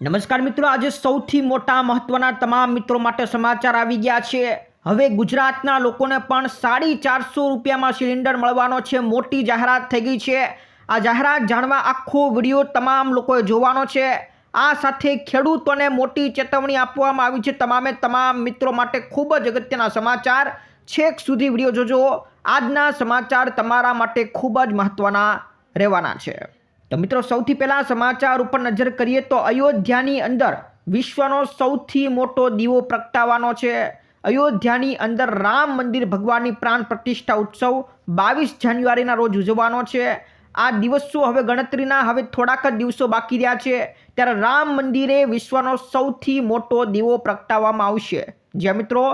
નમસ્કાર મિત્રો, આજે સૌથી મોટા મહત્વના તમામ મિત્રો માટે સમાચાર આવી ગયા છે. હવે ગુજરાતના લોકોને પણ સાડી ચારસો રૂપિયામાં સિલિન્ડર મળવાનો છે. મોટી જાહેરાત થઈ ગઈ છે. આ જાહેરાત જાણવા આખો વીડિયો તમામ લોકોએ જોવાનો છે. આ સાથે ખેડૂતોને મોટી ચેતવણી આપવામાં આવી છે. તમામે તમામ મિત્રો માટે ખૂબ જ અગત્યના સમાચાર છેક સુધી વીડિયો જોજો. આજના સમાચાર તમારા માટે ખૂબ જ મહત્વના રહેવાના છે. તો મિત્રો, સૌથી પહેલાં સમાચાર ઉપર નજર કરીએ તો અયોધ્યાની અંદર વિશ્વનો સૌથી મોટો દીવો પ્રગટાવવાનો છે. અયોધ્યાની અંદર રામ મંદિર ભગવાનની પ્રાણ પ્રતિષ્ઠા ઉત્સવ બાવીસ જાન્યુઆરીના રોજ ઉજવવાનો છે. આ દિવસો હવે ગણતરીના હવે થોડાક જ દિવસો બાકી રહ્યા છે. ત્યારે રામ મંદિરે વિશ્વનો સૌથી મોટો દીવો પ્રગટાવવામાં આવશે. જ્યાં મિત્રો,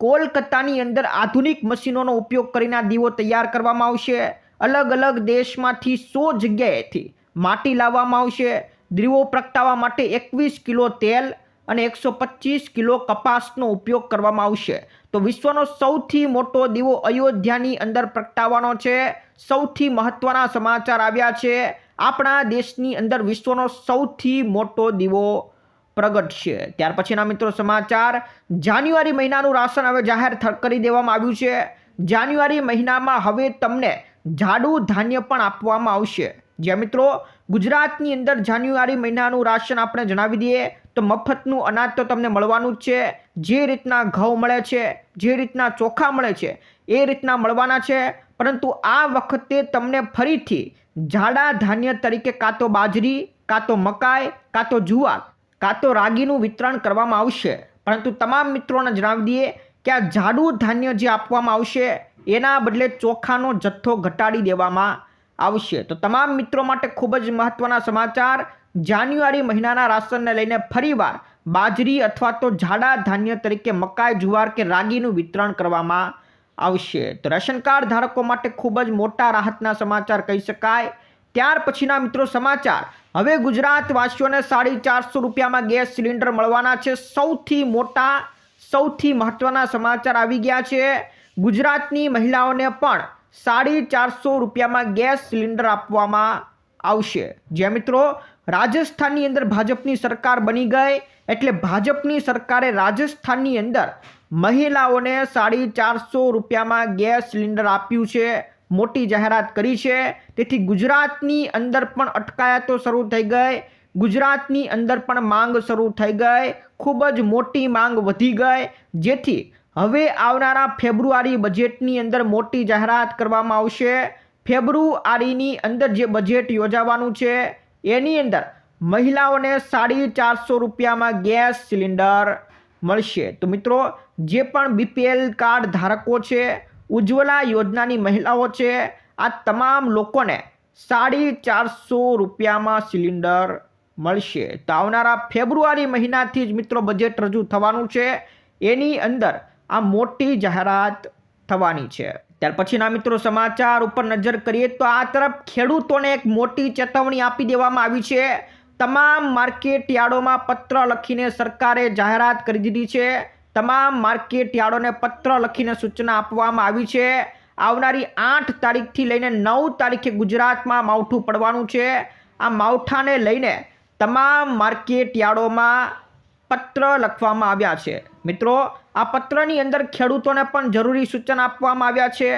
કોલકાતાની અંદર આધુનિક મશીનોનો ઉપયોગ કરીને આ દીવો તૈયાર કરવામાં આવશે. અલગ અલગ દેશમાંથી સો જગ્યાએથી માટી લાવવામાં આવશે. દીવો પ્રગટાવવા માટે એકવીસ કિલો તેલ અને એકસો પચીસ કિલો કપાસનો ઉપયોગ કરવામાં આવશે. તો વિશ્વનો સૌથી મોટો દીવો અયોધ્યાની અંદર પ્રગટાવવાનો છે. સૌથી મહત્ત્વના સમાચાર આવ્યા છે. આપણા દેશની અંદર વિશ્વનો સૌથી મોટો દીવો પ્રગટશે. ત્યાર પછીના મિત્રો સમાચાર. જાન્યુઆરી મહિનાનું રાશન હવે જાહેર કરી દેવામાં આવ્યું છે. જાન્યુઆરી મહિનામાં હવે તમને જાડું ધાન્ય પણ આપવામાં આવશે. જ્યાં મિત્રો, ગુજરાતની અંદર જાન્યુઆરી મહિનાનું રાશન આપણે જણાવી દઈએ, તો મફતનું અનાજ તો તમને મળવાનું જ છે. જે રીતના ઘઉં મળે છે, જે રીતના ચોખા મળે છે, એ રીતના મળવાના છે. પરંતુ આ વખતે તમને ફરીથી જાડા ધાન્ય તરીકે કાં તો બાજરી, કાં તો મકાઈ, કાં તો જુવાર, કાં તો રાગીનું વિતરણ કરવામાં આવશે. પરંતુ તમામ મિત્રોને જણાવી દઈએ કે આ જાડું ધાન્ય જે આપવામાં આવશે, એના બદલે ચોખાનો જથ્થો ઘટાડી દેવામાં આવશે. તો તમામ મિત્રો માટે ખૂબ જ મહત્વના સમાચાર. જાન્યુઆરી મહિનાના રાશનને લઈને ફરીવાર બાજરી અથવા તો જાડા ધાન્ય તરીકે મકાઈ, જુવાર કે રાગીનું વિતરણ કરવામાં આવશે. તો રેશન કાર્ડ ધારકો માટે ખૂબ જ મોટા રાહતના સમાચાર કહી શકાય. ત્યાર પછીના મિત્રો સમાચાર. હવે ગુજરાતવાસીઓને સાડી ચારસો રૂપિયામાં ગેસ સિલિન્ડર મળવાના છે. સૌથી મોટા, સૌથી મહત્વના સમાચાર આવી ગયા છે. ગુજરાતની મહિલાઓને પણ સાડી ચારસો રૂપિયામાં ગેસ સિલિન્ડર આપવામાં આવશે. જે મિત્રો, રાજસ્થાનની અંદર ભાજપની સરકાર બની ગઈ એટલે ભાજપની સરકારે રાજસ્થાનની અંદર મહિલાઓને સાડી ચારસો રૂપિયામાં ગેસ સિલિન્ડર આપ્યું છે, મોટી જાહેરાત કરી છે. તેથી ગુજરાતની અંદર પણ અટકાયતો શરૂ થઈ ગઈ. ગુજરાતની અંદર પણ માંગ શરૂ થઈ ગઈ. ખૂબ જ મોટી માંગ વધી ગઈ. જેથી હવે આવનારા ફેબ્રુઆરી બજેટની અંદર મોટી જાહેરાત કરવામાં આવશે. ફેબ્રુઆરીની અંદર જે બજેટ યોજાવાનું છે, એની અંદર મહિલાઓને સાડી ચારસો રૂપિયામાં ગેસ સિલિન્ડર મળશે. તો મિત્રો, જે પણ બીપીએલ કાર્ડ ધારકો છે, ઉજ્જવલા યોજનાની મહિલાઓ છે, આ તમામ લોકોને સાડી ચારસો રૂપિયામાં સિલિન્ડર મળશે. તો આવનારા ફેબ્રુઆરી મહિનાથી જ મિત્રો બજેટ રજૂ થવાનું છે. એની અંદર આ મોટી જાહેરાત થવાની છે. ત્યાર પછીના મિત્રો સમાચાર ઉપર નજર કરીએ તો આ તરફ ખેડૂતોને એક મોટી ચેતવણી આપી દેવામાં આવી છે. તમામ માર્કેટ યાર્ડોમાં પત્ર લખીને સરકારે જાહેરાત કરી દીધી છે. તમામ માર્કેટ યાર્ડોને પત્ર લખીને સૂચના આપવામાં આવી છે. આવનારી આઠ તારીખથી લઈને નવ તારીખે ગુજરાતમાં માવઠું પડવાનું છે. આ માવઠાને લઈને તમામ માર્કેટ યાર્ડોમાં પત્ર લખવામાં આવ્યા છે. મિત્રો, આ પત્રની અંદર ખેડૂતોને પણ જરૂરી સૂચન આપવામાં આવ્યા છે.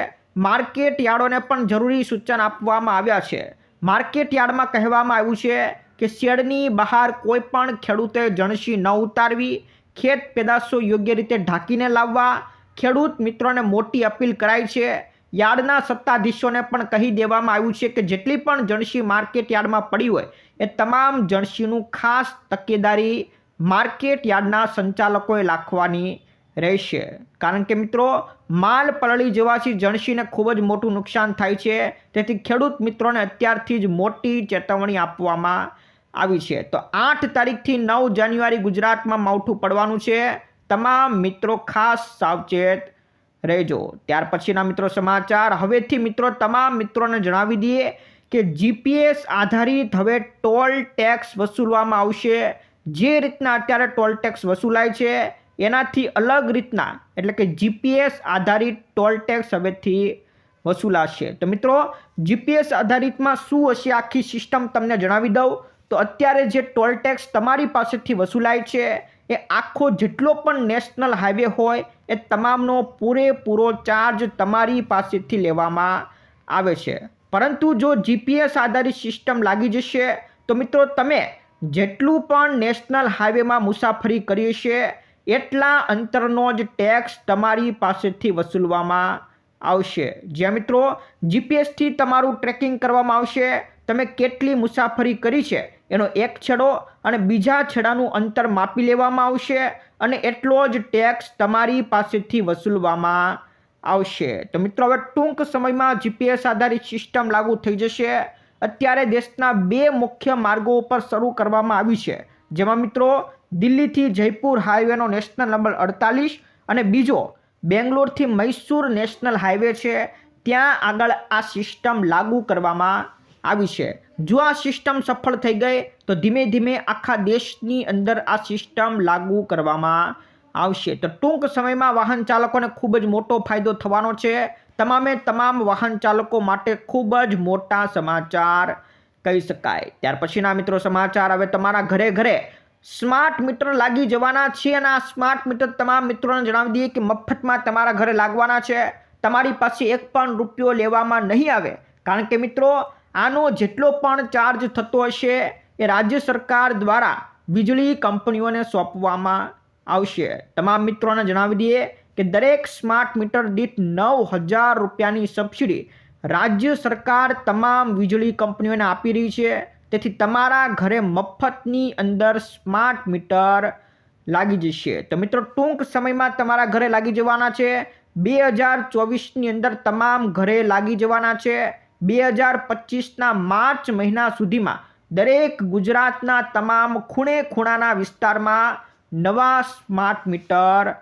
માર્કેટ યાર્ડોને પણ જરૂરી સૂચન આપવામાં આવ્યા છે. માર્કેટ યાર્ડમાં કહેવામાં આવ્યું છે કે શેડની બહાર કોઈ પણ ખેડૂતે જણસી ન ઉતારવી, ખેત પેદાશો યોગ્ય રીતે ઢાંકીને લાવવા. ખેડૂત મિત્રોને મોટી અપીલ કરાઈ છે. યાર્ડના સત્તાધીશોને પણ કહી દેવામાં આવ્યું છે કે જેટલી પણ જણસી માર્કેટ યાર્ડમાં પડી હોય, એ તમામ જણસીનું ખાસ તકેદારી માર્કેટ યાર્ડના સંચાલકોએ લાખવાની રહેશે. કારણ કે મિત્રો, માલ પલળી જવાથી જણસીને ખૂબ જ મોટું નુકસાન થાય છે. તેથી ખેડૂત મિત્રોને અત્યારથી જ મોટી ચેતવણી આપવામાં આવી છે. તો આઠ તારીખથી નવ જાન્યુઆરી ગુજરાતમાં માવઠું પડવાનું છે. તમામ મિત્રો ખાસ સાવચેત રહેજો. ત્યાર પછીના મિત્રો સમાચાર. હવેથી મિત્રો તમામ મિત્રોને જણાવી દઈએ કે જીપીએસ આધારિત હવે ટોલ ટેક્સ વસૂલવામાં આવશે. જે રીતના અત્યારે ટોલ ટેક્સ વસૂલાય છે, એનાથી અલગ રીતના, એટલે કે જીપીએસ આધારિત ટોલ ટેક્સ હવેથી વસૂલાશે. તો મિત્રો જીપીએસ આધારિતમાં શું હશે આખી સિસ્ટમ તમને જણાવી દઉં. તો અત્યારે જે ટોલ ટેક્સ તમારી પાસેથી વસૂલાય છે, એ આખો જેટલો પણ નેશનલ હાઈવે હોય, એ તમામનો પૂરેપૂરો ચાર્જ તમારી પાસેથી લેવામાં આવે છે. પરંતુ જો જીપીએસ આધારિત સિસ્ટમ લાગી જશે, તો મિત્રો તમે જેટલું પણ નેશનલ હાઈવેમાં મુસાફરી કરી છે એટલા અંતરનો જ ટેક્સ તમારી પાસેથી વસૂલવામાં આવશે. જ્યાં મિત્રો, જીપીએસથી તમારું ટ્રેકિંગ કરવામાં આવશે. તમે કેટલી મુસાફરી કરી છે, એનો એક છેડો અને બીજા છેડાનું અંતર માપી લેવામાં આવશે અને એટલો જ ટેક્સ તમારી પાસેથી વસૂલવામાં આવશે. તો મિત્રો, હવે ટૂંક સમયમાં જીપીએસ આધારિત સિસ્ટમ લાગુ થઈ જશે. અત્યારે દેશના બે મુખ્ય માર્ગો ઉપર શરૂ કરવામાં આવી છે. જેમાં મિત્રો, દિલ્હીથી જયપુર હાઈવેનો નેશનલ નંબર અડતાલીસ અને બીજો બેંગ્લોરથી મૈસૂર નેશનલ હાઈવે છે. ત્યાં આગળ આ સિસ્ટમ લાગુ કરવામાં આવી છે. જો આ સિસ્ટમ સફળ થઈ ગઈ, તો ધીમે ધીમે આખા દેશની અંદર આ સિસ્ટમ લાગુ કરવામાં આવશે. તો ટૂંક સમયમાં વાહન ચાલકોને ખૂબ જ મોટો ફાયદો થવાનો છે. તમામે તમામ વાહન ચાલકો માટે ખૂબ જ મોટા સમાચાર કહી શકાય. ત્યાર પછીના મિત્રો સમાચાર, હવે તમારા ઘરે ઘરે સ્માર્ટ મીટર લાગી જવાના છે અને આ સ્માર્ટ મીટર તમામ મિત્રોને જણાવી દઈએ કે મફતમાં તમારા ઘરે લાગવાના છે. તમારી પાસે એક પણ રૂપિયો લેવામાં નહીં આવે. કારણ કે મિત્રો, આનો જેટલો પણ ચાર્જ થતો હશે એ રાજ્ય સરકાર દ્વારા વીજળી કંપનીઓને સોંપવામાં આવશે. તમામ મિત્રોને જણાવી દઈએ કે દરેક સ્માર્ટ મીટર દીઠ નવ હજાર રૂપિયાની સબસિડી રાજ્ય સરકાર તમામ વીજળી કંપનીઓને આપી રહી છે. તેથી તમારા ઘરે મફતની અંદર સ્માર્ટ મીટર લાગી જશે. તો મિત્રો, ટૂંક સમયમાં તમારા ઘરે લાગી જવાના છે. બે હજાર ચોવીસની અંદર તમામ ઘરે લાગી જવાના છે. બે હજાર પચીસના માર્ચ મહિના સુધીમાં દરેક ગુજરાતના તમામ ખૂણે ખૂણાના વિસ્તારમાં નવા સ્માર્ટ મીટર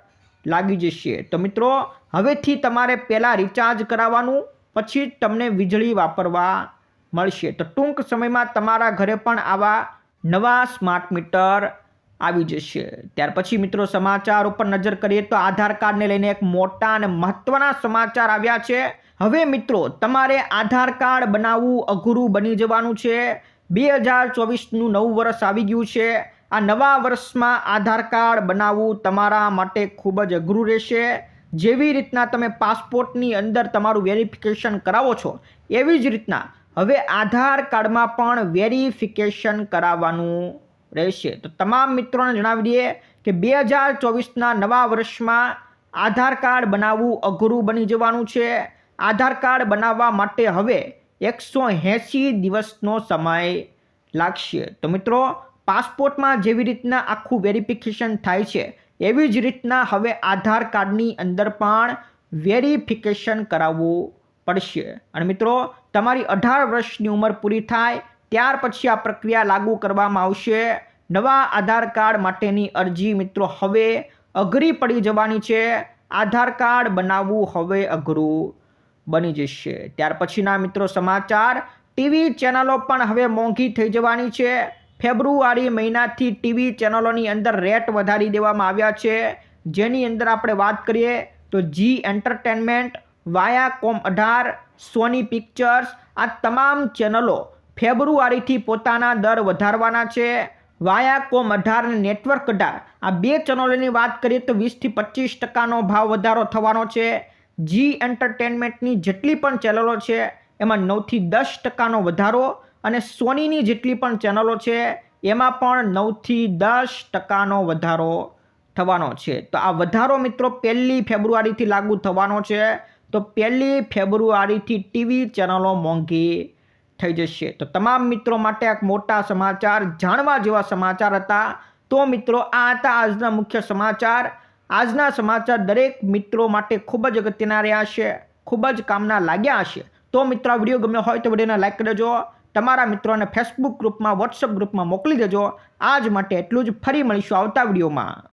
લાગી જશે. તો મિત્રો, હવેથી તમારે પહેલાં રિચાર્જ કરાવવાનું, પછી તમને વીજળી વાપરવા મળશે. તો ટૂંક સમયમાં તમારા ઘરે પણ આવા નવા સ્માર્ટ મીટર આવી જશે. ત્યાર પછી મિત્રો, સમાચાર ઉપર નજર કરીએ તો આધાર કાર્ડને લઈને એક મોટા અને મહત્વના સમાચાર આવ્યા છે. હવે મિત્રો, તમારે આધાર કાર્ડ બનાવવું અઘરું બની જવાનું છે. બે હજાર ચોવીસનું નવું વર્ષ આવી ગયું છે. આ નવા વર્ષમાં આધાર કાર્ડ બનાવવું તમારા માટે ખૂબ જ અઘરું રહેશે. જેવી રીતના તમે પાસપોર્ટની અંદર તમારું વેરિફિકેશન કરાવો છો, એવી જ રીતના હવે આધાર કાર્ડમાં પણ વેરિફિકેશન કરાવવાનું રહેશે. તો તમામ મિત્રોને જણાવી દઈએ કે બે હજાર ચોવીસના નવા વર્ષમાં આધાર કાર્ડ બનાવવું અઘરું બની જવાનું છે. આધાર કાર્ડ બનાવવા માટે હવે એકસો એંસી દિવસનો સમય લાગશે. તો મિત્રો પાસપોર્ટમાં જેવી રીતના આખું વેરિફિકેશન થાય છે, એવી જ રીતના હવે આધાર કાર્ડની અંદર પણ વેરિફિકેશન કરાવવું પડશે. અને મિત્રો, તમારી અઢાર વર્ષની ઉંમર પૂરી થાય, ત્યાર પછી આ પ્રક્રિયા લાગુ કરવામાં આવશે. નવા આધાર કાર્ડ માટેની અરજી મિત્રો હવે અઘરી પડી જવાની છે. આધાર કાર્ડ બનાવવું હવે અઘરું બની જશે. ત્યાર પછીના મિત્રો સમાચાર, ટીવી ચેનલો પણ હવે મોંઘી થઈ જવાની છે. ફેબ્રુઆરી મહિનાથી ટીવી ચેનલોની અંદર રેટ વધારી દેવામાં આવ્યા છે. જેની અંદર આપણે વાત કરીએ તો જી એન્ટરટેનમેન્ટ, વાયાકોમ અઢાર, સોની પિક્ચર્સ, આ તમામ ચેનલો ફેબ્રુઆરીથી પોતાના દર વધારવાના છે. વાયાકોમ અઢાર અને નેટવર્ક અઢાર, આ બે ચેનલોની વાત કરીએ તો વીસથી પચીસ ટકાનો ભાવ વધારો થવાનો છે. જી એન્ટરટેનમેન્ટની જેટલી પણ ચેનલો છે, એમાં નવથી દસ ટકાનો વધારો અને સોનીની જેટલી પણ ચેનલો છે, એમાં પણ નવથી દસ ટકાનો વધારો થવાનો છે. તો આ વધારો મિત્રો પહેલી ફેબ્રુઆરીથી લાગુ થવાનો છે. તો પહેલી ફેબ્રુઆરીથી ટીવી ચેનલો મોંઘી થઈ જશે. તો તમામ મિત્રો માટે એક મોટા સમાચાર, જાણવા જેવા સમાચાર હતા. તો મિત્રો, આ હતા આજના મુખ્ય સમાચાર. આજના સમાચાર દરેક મિત્રો માટે ખૂબ જ અગત્યના રહ્યા છે, ખૂબ જ કામના લાગ્યા હશે. તો મિત્રો, આ વીડિયો ગમ્યો હોય તો વિડીયોને લાઈક કરજો. તમારા મિત્રોને ફેસબુક ગ્રુપમાં વોટ્સઅપ ગ્રુપમાં મોકલી દેજો. આજ માટે એટલું જ. ફરી મળીશું આવતા વિડીયોમાં.